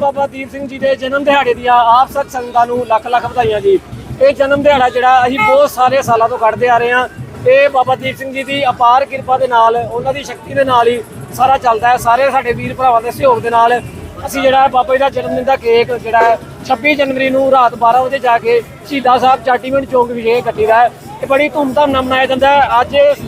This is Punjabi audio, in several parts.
ਬਾਬਾ ਦੀਪ ਸਿੰਘ ਜੀ ਦੇ ਜਨਮ ਦਿਹਾੜੇ ਦੀਆਂ ਆਪ ਸਤ ਸੰਗਤਾਂ ਨੂੰ ਲੱਖ ਲੱਖ ਵਧਾਈਆਂ ਜੀ। ਇਹ ਜਨਮ ਦਿਹਾੜਾ ਜਿਹੜਾ ਅਸੀਂ ਬਹੁਤ ਸਾਰੇ ਸਾਲਾਂ ਤੋਂ ਕੱਢਦੇ ਆ ਰਹੇ ਹਾਂ। ਇਹ ਬਾਬਾ ਦੀਪ ਸਿੰਘ ਜੀ ਦੀ ਅਪਾਰ ਕਿਰਪਾ ਦੇ ਨਾਲ, ਉਹਨਾਂ ਦੀ ਸ਼ਕਤੀ ਦੇ ਨਾਲ ਹੀ ਸਾਰਾ ਚੱਲਦਾ ਹੈ। ਸਾਰੇ ਸਾਡੇ ਵੀਰ ਭਰਾਵਾਂ ਦੇ ਸਹਿਯੋਗ ਦੇ ਨਾਲ ਅਸੀਂ ਜਿਹੜਾ ਬਾਬਾ ਜੀ ਦਾ ਜਨਮ ਦਿਨ ਦਾ ਕੇਕ ਜਿਹੜਾ ਹੈ 26 ਜਨਵਰੀ ਨੂੰ ਰਾਤ 12 ਵਜੇ ਜਾ ਕੇ ਸ਼ਹੀਦਾਂ ਸਾਹਿਬ ਚਾਟੀਵਿੰਡ ਚੌਂਕ ਵਿਖੇ ਕੱਟੀਦਾ ਹੈ। ਇਹ ਬੜੀ ਧੂਮਧਾਮ ਨਾਲ ਮਨਾਇਆ ਜਾਂਦਾ ਹੈ। ਅੱਜ ਇਸ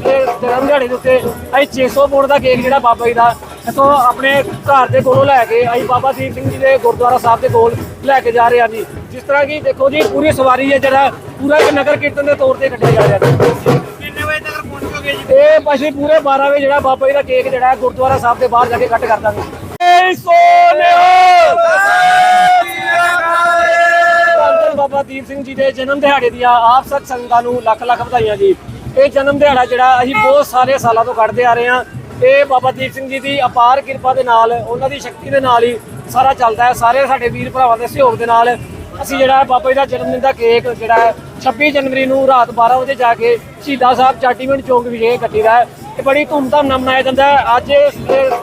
ਜਨਮ ਦਿਹਾੜੇ ਦੇ ਉੱਤੇ ਅਸੀਂ 600 ਬੋਰਡ ਦਾ ਕੇਕ ਜਿਹੜਾ ਬਾਬਾ ਜੀ ਦਾ ਇੱਥੋਂ ਆਪਣੇ ਘਰ ਦੇ ਕੋਲੋਂ ਲੈ ਕੇ ਅਸੀਂ ਬਾਬਾ ਦੀਪ ਸਿੰਘ ਜੀ ਦੇ ਗੁਰਦੁਆਰਾ ਸਾਹਿਬ ਦੇ ਕੋਲ ਲੈ ਕੇ ਜਾ ਰਹੇ ਹਾਂ ਜੀ। ਜਿਸ ਤਰ੍ਹਾਂ ਕਿ ਦੇਖੋ ਜੀ ਪੂਰੀ ਸਵਾਰੀ ਹੈ ਜਿਹੜਾ ਪੂਰਾ ਇੱਕ ਨਗਰ ਕੀਰਤਨ ਦੇ ਤੌਰ ਤੇ ਕੱਢਿਆ ਜਾ ਰਿਹਾ ਜੀ। ਕਿੰਨੇ ਵਜੇ ਤੱਕ ਪਹੁੰਚੋਗੇ ਜੀ? ਇਹ ਅਸੀਂ ਪੂਰੇ 12 ਵਜੇ ਜਿਹੜਾ ਬਾਬਾ ਜੀ ਦਾ ਕੇਕ ਜਿਹੜਾ ਹੈ ਗੁਰਦੁਆਰਾ ਸਾਹਿਬ ਦੇ ਬਾਹਰ ਜਾ ਕੇ ਕੱਟ ਕਰ ਦਾਂਗੇ। ਬਾਬਾ ਦੀਪ ਸਿੰਘ ਜੀ ਦੇ ਜਨਮ ਦਿਹਾੜੇ ਦੀਆਂ ਆਪ ਸਤ ਸੰਗਤਾਂ ਨੂੰ ਲੱਖ ਲੱਖ ਵਧਾਈਆਂ ਜੀ। ਇਹ ਜਨਮ ਦਿਹਾੜਾ ਜਿਹੜਾ ਅਸੀਂ ਬਹੁਤ ਸਾਰੇ ਸਾਲਾਂ ਤੋਂ ਕੱਢਦੇ ਆ ਰਹੇ ਹਾਂ। ਇਹ ਬਾਬਾ ਦੀਪ ਸਿੰਘ ਜੀ ਦੀ ਅਪਾਰ ਕਿਰਪਾ ਦੇ ਨਾਲ ਉਹਨਾਂ ਦੀ ਸ਼ਕਤੀ ਦੇ ਨਾਲ ਹੀ ਸਾਰਾ ਚੱਲਦਾ ਹੈ। ਸਾਰੇ ਸਾਡੇ ਵੀਰ ਭਰਾਵਾਂ ਦੇ ਸਹਿਯੋਗ ਦੇ ਨਾਲ ਅਸੀਂ ਜਿਹੜਾ ਬਾਬਾ ਜੀ ਦਾ ਜਨਮ ਦਿਨ ਦਾ ਕੇਕ ਜਿਹੜਾ ਹੈ 26 ਜਨਵਰੀ ਨੂੰ ਰਾਤ 12 ਵਜੇ ਜਾ ਕੇ ਸ਼ਹੀਦਾਂ ਸਾਹਿਬ ਚਾਟੀਵਿੰਡ ਚੌਂਕ ਵਿਖੇ ਕੱਟੀਦਾ ਹੈ। ਇਹ ਬੜੀ ਧੂਮਧਾਮ ਨਾਲ ਮਨਾਇਆ ਜਾਂਦਾ ਹੈ। ਅੱਜ ਇਸ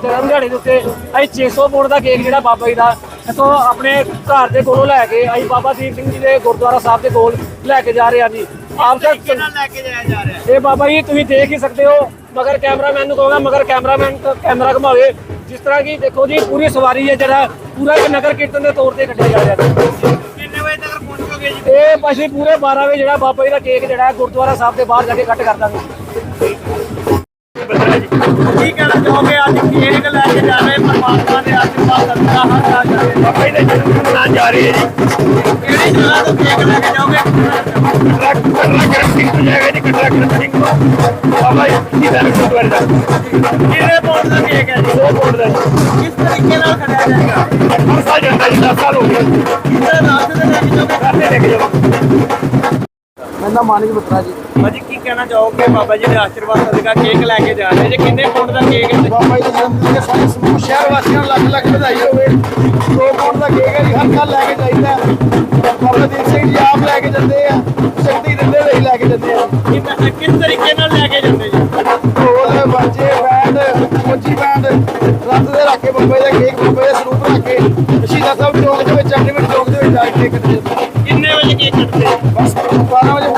ਜਨਮ ਦਿਹਾੜੇ ਦੇ ਉੱਤੇ ਅਸੀਂ 600 ਬੋਰਡ ਦਾ ਕੇਕ ਜਿਹੜਾ ਬਾਬਾ ਜੀ ਦਾ ਇੱਥੋਂ ਆਪਣੇ ਘਰ ਦੇ ਕੋਲੋਂ ਲੈ ਕੇ ਅਸੀਂ ਬਾਬਾ ਦੀਪ ਸਿੰਘ ਜੀ ਦੇ ਗੁਰਦੁਆਰਾ ਸਾਹਿਬ ਦੇ ਕੋਲ ਲੈ ਕੇ ਜਾ ਰਹੇ ਹਾਂ ਜੀ। ਆਪ ਤੱਕ ਲੈ ਕੇ ਜਾਇਆ ਜਾ ਰਿਹਾ? ਇਹ ਬਾਬਾ ਜੀ ਤੁਸੀਂ ਦੇਖ ਹੀ ਸਕਦੇ ਹੋ ਮਗਰ ਕੈਮਰਾਮੈਨ ਨੂੰ ਕਹੋਗਾ ਮਗਰ ਕੈਮਰਾਮੈਨ ਕੈਮਰਾ ਘੁਮਾਵੇ। ਜਿਸ ਤਰ੍ਹਾਂ ਕਿ ਦੇਖੋ ਜੀ ਪੂਰੀ ਸਵਾਰੀ ਹੈ ਜਿਹੜਾ ਪੂਰਾ ਇੱਕ ਨਗਰ ਕੀਰਤਨ ਦੇ ਤੌਰ ਤੇ ਕੱਢਿਆ ਜਾ ਰਿਹਾ ਜੀ ਕਿੰਨੇ ਵਜੇ ਤੱਕ ਪਹੁੰਚੋਗੇ ਜੀ? ਇਹ ਅਸੀਂ ਪੂਰੇ 12 ਵਜੇ ਜਿਹੜਾ ਬਾਬਾ ਜੀ ਦਾ ਕੇਕ ਜਿਹੜਾ ਹੈ ਗੁਰਦੁਆਰਾ ਸਾਹਿਬ ਦੇ ਬਾਹਰ ਜਾ ਕੇ ਕੱਟ ਕਰ ਦਾਂਗੇ। ਕੀ ਕਹਿਣਾ ਚਾਹੋਗੇ ਪਰਮਾਤਮਾ ਦੇ ਆਸ਼ੀਰਵਾਦ ਸਦਕਾ ਹਰ ਜਾ ਰਹੇ ਬਾਬਾ ਜੀ ਦਾ ਜਨਮ ਦਿਨ ਮਨਾਉਣ ਜਾ ਰਹੇ ਹੈ ਜੀ ਕਿਹੜੀ ਜਗ੍ਹਾ ਤੋਂ ਕੇਕ ਲੈ ਕੇ ਜਾਓਗੇ ਕਟਰਾ ਕਟਰਾ ਕਰਨ ਸਿੰਘ ਤੋਂ ਜਾਏਗਾ ਜੀ ਕਟਰਾ ਕਰਨ ਸਿੰਘ ਤੋਂ ਬਾਬਾ ਜੀ ਦਾ ਗੁਰਦੁਆਰੇ ਦਾ ਕਿੰਨੇ ਪੌਂਡ ਦਾ ਕੇਕ ਹੈ ਜੀ ਦੋ ਬੋਰਡ ਦਾ ਕਿਸ ਤਰੀਕੇ ਨਾਲ ਖੜਿਆ ਜਾਏਗਾ ਹਰ ਸਾਲ ਜਾਂਦਾ ਜੀ 10 ਸਾਲ ਹੋ ਗਏ ਕਿਹਦੇ ਰਾਸਤੇ ਤੇ ਲੈ ਕੇ ਜਾਓਗੇ ਕਰਦੇ ਲੈ ਕੇ ਜਾਓ ਮੇਰਾ ਮਾਨਿਕ ਬਤਰਾ ਜੀ। ਭਾਜੀ ਕਹਿਣਾ ਚਾਹੋਗੇ ਬਾਬਾ ਜੀ ਦੇ ਆਸ਼ੀਰਵਾਦ ਸਦਕਾ ਕੇਕ ਲੈ ਕੇ ਜਾ ਰਹੇ ਜੀ ਕਿੰਨੇ ਪੌਂਡ ਦਾ ਕੇਕ ਹੈ ਬਾਬਾ ਜੀ ਦੇ ਜਨਮ ਦਿਨ ਦੇ ਸਾਰੇ ਸਮੂਹ ਸ਼ਹਿਰ ਵਾਸੀਆਂ ਨੂੰ ਲੱਖ ਲੱਖ ਵਧਾਈ ਹੋਵੇ ਦੋ ਕੋਟ ਦਾ ਕੇਕ ਹੈ ਜੀ ਹਰ ਸਾਲ ਲੈ ਕੇ ਜਾਈਦਾ। ਬਾਬਾ ਦੀਪ ਸਿੰਘ ਜੀ ਆਪ ਲੈ ਕੇ ਜਾਂਦੇ ਆ ਸ਼ਕਤੀ ਦਿੰਦੇ ਹੀ ਲੈ ਕੇ ਜਾਂਦੇ ਆ ਕਿਸ ਤਰੀਕੇ ਨਾਲ ਲੈ ਕੇ ਜਾਂਦੇ ਜੀ ਢੋਲ ਬਾਜੇ ਬੈਂਡ ਮੋਚੀ ਬੈਂਡ ਰੱਤ ਦੇ ਰੱਖ ਕੇ ਬਾਬਾ ਜੀ ਦਾ ਕੇਕ ਬਾਬਾ ਜੀ ਦਾ ਸਰੂਪ ਰੱਖ ਕੇ ਸ਼ਹੀਦਾਂ ਸਾਹਿਬ ਚੌਂਕ ਦੇ ਵਿੱਚ ਐਂਟੀਮੈਂਟ ਚੌਂਕ ਦੇ ਵਿੱਚ ਜਾ ਕੇ ਕੇਕ ਕੱਟਦੇ। ਕਿੰਨੇ ਵਜੇ ਕੇਕ ਕੱਟਦੇ? ਬਸ 12 ਵਜੇ